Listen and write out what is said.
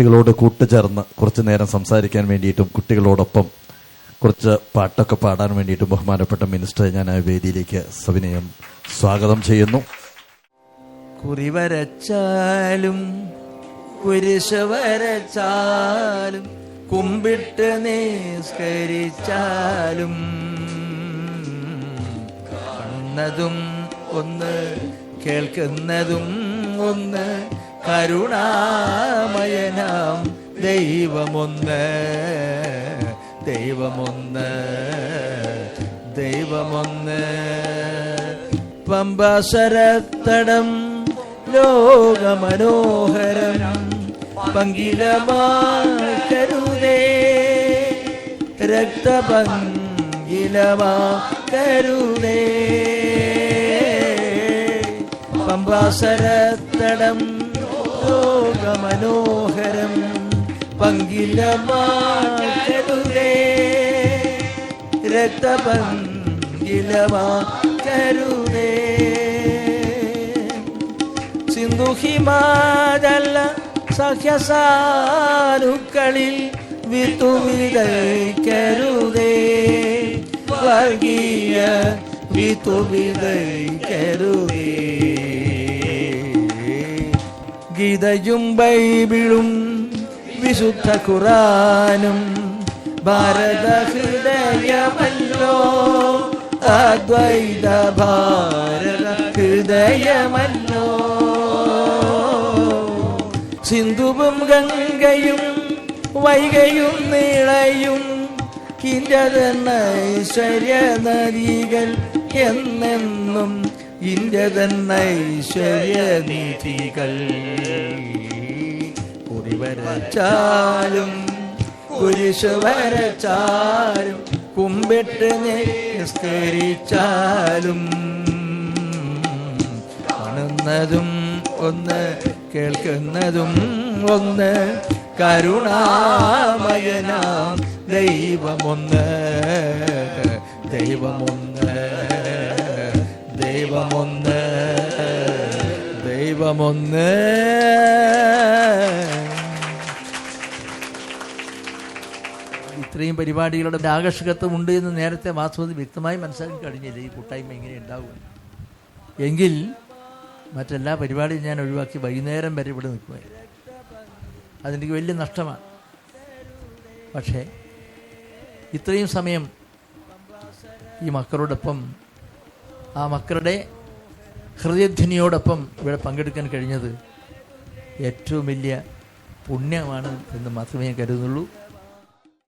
കുട്ടികളോട് കൂട്ടുചേർന്ന് കുറച്ചു നേരം സംസാരിക്കാൻ വേണ്ടിയിട്ടും കുട്ടികളോടൊപ്പം കുറച്ച് പാട്ടൊക്കെ പാടാൻ വേണ്ടിയിട്ടും ബഹുമാനപ്പെട്ട മിനിസ്റ്ററെ ഞാൻ ആ വേദിയിലേക്ക് സവിനയം സ്വാഗതം ചെയ്യുന്നു. കുറിവരച്ചാലും കുരിശ് വരച്ചാലും കുമ്പിട്ട് നിസ്കരിച്ചാലും കാണുന്നതും ഒന്ന് കേൾക്കുന്നതും ഒന്ന് കരുണാമയനാം ദൈവമൊന്ന് ദൈവമൊന്ന് ദൈവമൊന്ന്. പമ്പാശരത്തടം ലോകമനോഹരം പങ്കിലമാക്കരുതേ. രക്തപങ്കിലമാക്കരുതേ. പമ്പാസരത്തടം ലോകമനോഹരം പങ്കിലമാക്കരുതേ രക്തപങ്കിലമാക്കരുതേ സിന്ധുഹിമാതല്ല സഹ്യസാരുക്കളിൽ വിത്തുവിതയ്ക്കരുതേ വർഗീയ വിത്തുവിതയ്ക്കരുതേ ഗീതയും ബൈബിളും വിശുദ്ധ ഖുറാനും ഭാരത ഹൃദയമല്ലോ അദ്വൈത ഭാരത ഹൃദയമല്ലോ സിന്ധുവും ഗംഗയും വൈകയും നീളയും കിഞ്ചതെന്ന ഐശ്വര്യ നദികൾ എന്നെന്നും ഇന്ത്യതന്ന ഐശ്വര്യ നീതികൾ കുറിവരച്ചാലും കുരിശ് വരച്ചാലും കുമ്പിട്ട് നിസ്കരിച്ചാലും. കാണുന്നതും ഒന്ന് കേൾക്കുന്നതും ഒന്ന് കരുണാമയനാം. ദൈവമൊന്ന് ദൈവമൊന്ന് ദൈവമൊന്ന് ദൈവമൊന്ന്. ഇത്രയും പരിപാടികളുടെ ആകർഷകത്വം ഉണ്ട് എന്ന് നേരത്തെ വാസ്തവത്തിൽ വ്യക്തമായി മനസ്സിലാക്കി കഴിഞ്ഞില്ല? ഈ കൂട്ടായ്മ എങ്ങനെ ഉണ്ടാവും? എങ്കിൽ മറ്റെല്ലാ പരിപാടിയും ഞാൻ ഒഴിവാക്കി വൈകുന്നേരം വരെ ഇവിടെ നിൽക്കുമായിരുന്നു. അതെനിക്ക് വലിയ നഷ്ടമാണ്. പക്ഷേ ഇത്രയും സമയം ഈ മക്കളോടൊപ്പം ആ മക്കളുടെ ഹൃദയധ്വനിയോടൊപ്പം ഇവിടെ പങ്കെടുക്കാൻ കഴിഞ്ഞത് ഏറ്റവും വലിയ പുണ്യമാണ് എന്ന് മാത്രമേ ഞാൻ കരുതുന്നുള്ളൂ.